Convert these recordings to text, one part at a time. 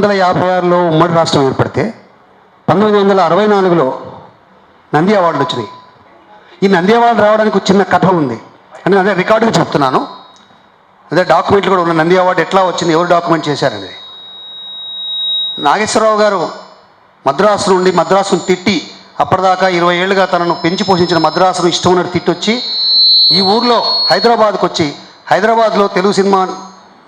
వందల యాభై ఆరులో ఉమ్మడి రాష్ట్రం ఏర్పడితే పంతొమ్మిది వందల అరవై నాలుగులో నంది అవార్డులు వచ్చినాయి. ఈ నంది అవార్డు రావడానికి ఒక చిన్న కథ ఉంది. అని అదే రికార్డుకు చెప్తున్నాను. అదే డాక్యుమెంట్లు కూడా ఉన్న నంది అవార్డు ఎట్లా వచ్చింది ఎవరు డాక్యుమెంట్ చేశారనేది. నాగేశ్వరరావు గారు మద్రాసు నుండి మద్రాసును తిట్టి అప్పటిదాకా ఇరవై ఏళ్ళుగా తనను పెంచి పోషించిన మద్రాసును ఇష్టం ఉన్నట్టు తిట్టొచ్చి ఈ ఊర్లో హైదరాబాద్కు వచ్చి హైదరాబాద్లో తెలుగు సినిమా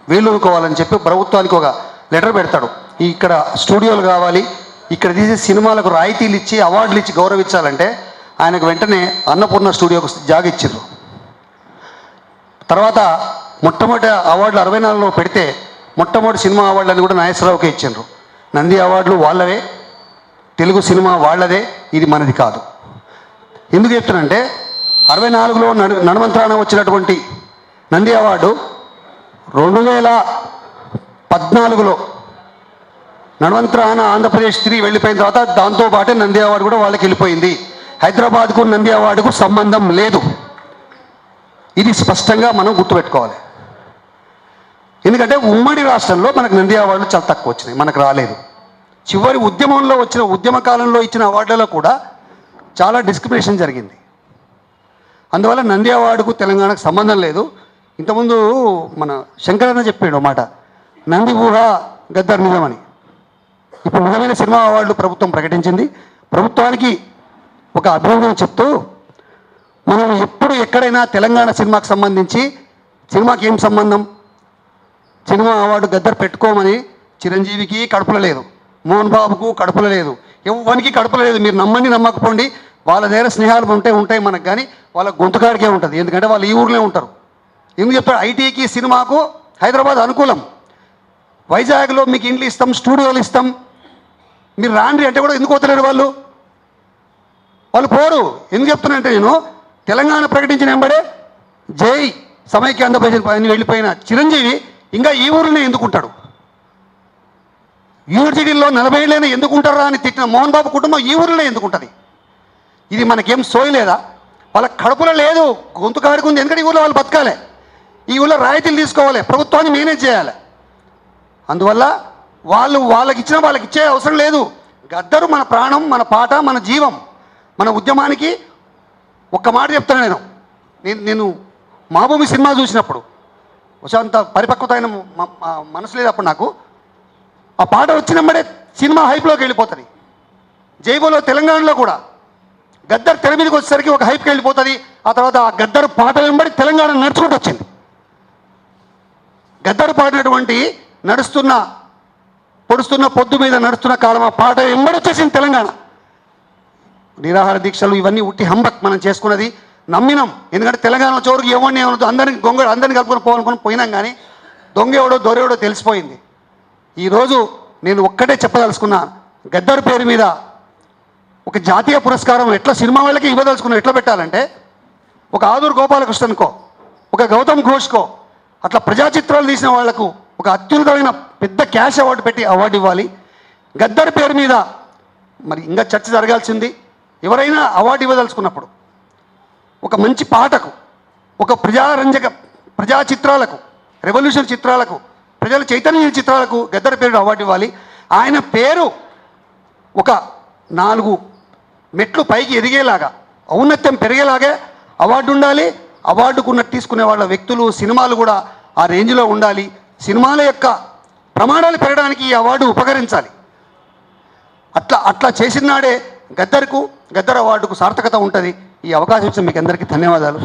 వేలుకోవాలని చెప్పి ప్రభుత్వానికి ఒక లెటర్ పెడతాడు. ఇక్కడ స్టూడియోలు కావాలి. ఇక్కడ తీసే సినిమాలకు రాయితీలు ఇచ్చి అవార్డులు ఇచ్చి గౌరవించాలంటే ఆయనకు వెంటనే అన్నపూర్ణ స్టూడియోకు జాగ తర్వాత మొట్టమొదటి అవార్డులు అరవై నాలుగులో పెడితే మొట్టమొదటి సినిమా అవార్డులను కూడా నాగేశ్వరరావుకే ఇచ్చిండ్రు. నంది అవార్డులు వాళ్ళవే తెలుగు సినిమా వాళ్ళదే ఇది మనది కాదు. ఎందుకు చెప్తానంటే అరవై నాలుగులో నడు నడమంత్రాన వచ్చినటువంటి నంది అవార్డు రెండు వేల పద్నాలుగులో నడవంతరాన ఆంధ్రప్రదేశ్ తిరిగి వెళ్ళిపోయిన తర్వాత దాంతోపాటే నంది అవార్డు కూడా వాళ్ళకి వెళ్ళిపోయింది. హైదరాబాద్కు నంది అవార్డుకు సంబంధం లేదు. ఇది స్పష్టంగా మనం గుర్తుపెట్టుకోవాలి. ఎందుకంటే ఉమ్మడి రాష్ట్రంలో మనకు నంది అవార్డులు చాలా తక్కువ వచ్చినాయి. మనకు రాలేదు. చివరి ఉద్యమంలో వచ్చిన ఉద్యమ కాలంలో ఇచ్చిన అవార్డులలో కూడా చాలా డిస్క్రిమినేషన్ జరిగింది. అందువల్ల నంది అవార్డుకు తెలంగాణకు సంబంధం లేదు. ఇంతకుముందు మన శంకరన్న చెప్పాడు మాట నంది ఊహ గద్దర్ నిజమని. ఇప్పుడు విధమైన సినిమా అవార్డులు ప్రభుత్వం ప్రకటించింది. ప్రభుత్వానికి ఒక అభినందన చెప్తూ మనం ఎప్పుడు ఎక్కడైనా తెలంగాణ సినిమాకి సంబంధించి సినిమాకి ఏం సంబంధం? సినిమా అవార్డు గద్దరు పెట్టుకోమని చిరంజీవికి కడుపులో లేదు. మోహన్ బాబుకు కడుపులో లేదు. ఎవ్వనికి కడుపులో లేదు. మీరు నమ్మండి నమ్మకపోండి. వాళ్ళ దగ్గర స్నేహాలు ఉంటే ఉంటాయి మనకు కానీ వాళ్ళ గొంతుకాడికే ఉంటుంది. ఎందుకంటే వాళ్ళు ఈ ఊర్లో ఉంటారు. ఎందుకు చెప్తారు ఐటీకి సినిమాకు హైదరాబాద్ అనుకూలం. వైజాగ్లో మీకు ఇండ్లు ఇస్తాం స్టూడియోలు ఇస్తాం. మీరు రాండి అంటే కూడా ఎందుకు వస్తలేరు వాళ్ళు? వాళ్ళు పోరు. ఎందుకు చెప్తున్నానంటే నేను తెలంగాణ ప్రకటించిన వెంబడే జై సమైక్య ఆంధ్రప్రదేశ్ పైన వెళ్ళిపోయిన చిరంజీవి ఇంకా ఈ ఊరినే ఎందుకుంటాడు యూనివర్సిటీల్లో నలభై ఏళ్ళైనా ఎందుకుంటారా అని తిట్టిన మోహన్ బాబు కుటుంబం ఈ ఊరిలో ఎందుకుంటుంది ఇది మనకేం సోయలేదా వాళ్ళ కడుపులో లేదు. గొంతు కాడికి ఉంది ఎందుకంటే ఈ ఊళ్ళో వాళ్ళు బతకాలి. ఈ ఊళ్ళో రాయితీలు తీసుకోవాలి. ప్రభుత్వాన్ని మేనేజ్ చేయాలి. అందువల్ల వాళ్ళు వాళ్ళకి ఇచ్చిన వాళ్ళకి ఇచ్చే అవసరం లేదు. గద్దరు మన ప్రాణం మన పాట మన జీవం మన ఉద్యమానికి ఒక్క మాట చెప్తాను నేను. నేను నేను మాభూమి సినిమా చూసినప్పుడు అంత పరిపక్వత అయిన మనసు లేదు అప్పుడు నాకు. ఆ పాట వచ్చినమ్మడే సినిమా హైప్లోకి వెళ్ళిపోతుంది. జైబోలో తెలంగాణలో కూడా. గద్దర్ తెర మీదకి వచ్చేసరికి ఒక హైప్కి వెళ్ళిపోతుంది. ఆ తర్వాత ఆ గద్దరు పాట వెంబడి తెలంగాణ నడుచుకుంటూ వచ్చింది. గద్దరు పాడినటువంటి నడుస్తున్న పొడుస్తున్న పొద్దు మీద నడుస్తున్న కాలం ఆ పాట వెంబడి తెలంగాణ. నిరాహార దీక్షలు ఇవన్నీ ఉట్టి హంబక్ మనం చేసుకున్నది. నమ్మినాం. ఎందుకంటే తెలంగాణ చోరుకి ఎవరిని ఏమవుతుంది అందరిని గొంగ అందరిని కలుపుకొని పోవాలనుకుని పోయినాం కానీ దొంగ ఎవడో దొరెవడో తెలిసిపోయింది. ఈరోజు నేను ఒక్కటే చెప్పదలుచుకున్నా గద్దర్ పేరు మీద ఒక జాతీయ పురస్కారం ఎట్లా సినిమా వాళ్ళకి ఇవ్వదలుచుకున్నా ఎట్లా పెట్టాలంటే ఒక ఆదూరు గోపాలకృష్ణన్కో ఒక గౌతమ్ ఘోష్కో అట్లా ప్రజా చిత్రాలు తీసిన వాళ్ళకు ఒక అత్యున్నతమైన పెద్ద క్యాష్ అవార్డు పెట్టి అవార్డు ఇవ్వాలి. గద్దర్ పేరు మీద మరి ఇంకా చర్చ జరగాల్సింది. ఎవరైనా అవార్డు ఇవ్వదలుచుకున్నప్పుడు ఒక మంచి పాటకు ఒక ప్రజారంజక ప్రజా చిత్రాలకు రెవల్యూషన్ చిత్రాలకు ప్రజల చైతన్య చిత్రాలకు గద్దర్ పేరు అవార్డు ఇవ్వాలి. ఆయన పేరు ఒక నాలుగు మెట్లు పైకి ఎదిగేలాగా ఔన్నత్యం పెరిగేలాగే అవార్డు ఉండాలి. అవార్డుకున్న తీసుకునే వాళ్ళ వ్యక్తులు సినిమాలు కూడా ఆ రేంజ్లో ఉండాలి. సినిమాల యొక్క ప్రమాణాలు పెరగడానికి ఈ అవార్డు ఉపకరించాలి. అట్లా అట్లా చేసిన నాడే గద్దర్కు గద్దర్ అవార్డుకు సార్థకత ఉంటుంది. ఈ అవకాశం ఇచ్చిన మీకు అందరికీ ధన్యవాదాలు.